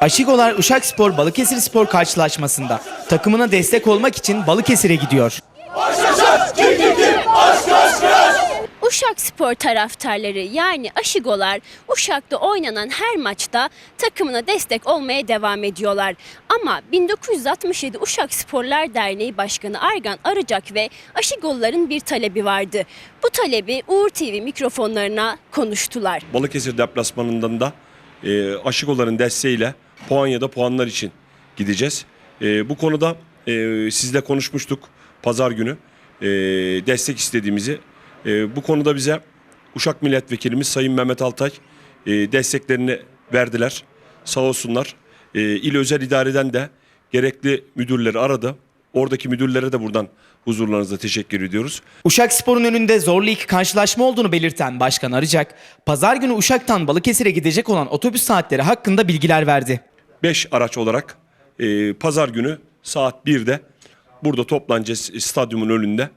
Aşigolar Uşakspor Balıkesir Spor karşılaşmasında takımına destek olmak için Balıkesir'e gidiyor. Uşak Spor taraftarları yani Aşigolar Uşak'ta oynanan her maçta takımına destek olmaya devam ediyorlar. Ama 1967 Uşak Sporlar Derneği Başkanı Argan Arıcak ve Aşigolların bir talebi vardı. Bu talebi Uğur TV mikrofonlarına konuştular. Balıkesir deplasmanından da e, Aşıkoların desteğiyle puan ya da puanlar için gideceğiz. E, bu konuda e, sizle konuşmuştuk pazar günü e, destek istediğimizi. E, bu konuda bize Uşak Milletvekilimiz Sayın Mehmet Altay e, desteklerini verdiler. Sağ olsunlar. E, İl Özel İdare'den de gerekli müdürleri aradı. Oradaki müdürlere de buradan huzurlarınızda teşekkür ediyoruz. Uşak Spor'un önünde zorlu iki karşılaşma olduğunu belirten Başkan Arıcak, pazar günü Uşak'tan Balıkesir'e gidecek olan otobüs saatleri hakkında bilgiler verdi. 5 araç olarak e, pazar günü saat 1'de burada toplanacağız stadyumun önünde.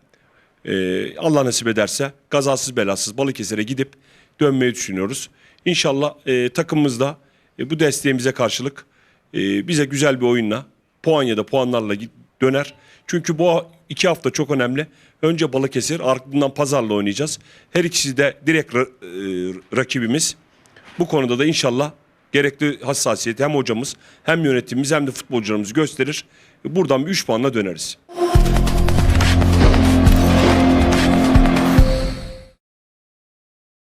E, Allah nasip ederse kazasız belasız Balıkesir'e gidip dönmeyi düşünüyoruz. İnşallah e, takımımız da e, bu desteğimize karşılık e, bize güzel bir oyunla puan ya da puanlarla döner. Çünkü bu iki hafta çok önemli. Önce Balıkesir ardından Pazar'la oynayacağız. Her ikisi de direkt ra- e, rakibimiz. Bu konuda da inşallah gerekli hassasiyeti hem hocamız hem yönetimimiz hem de futbolcularımız gösterir. Buradan bir 3 puanla döneriz.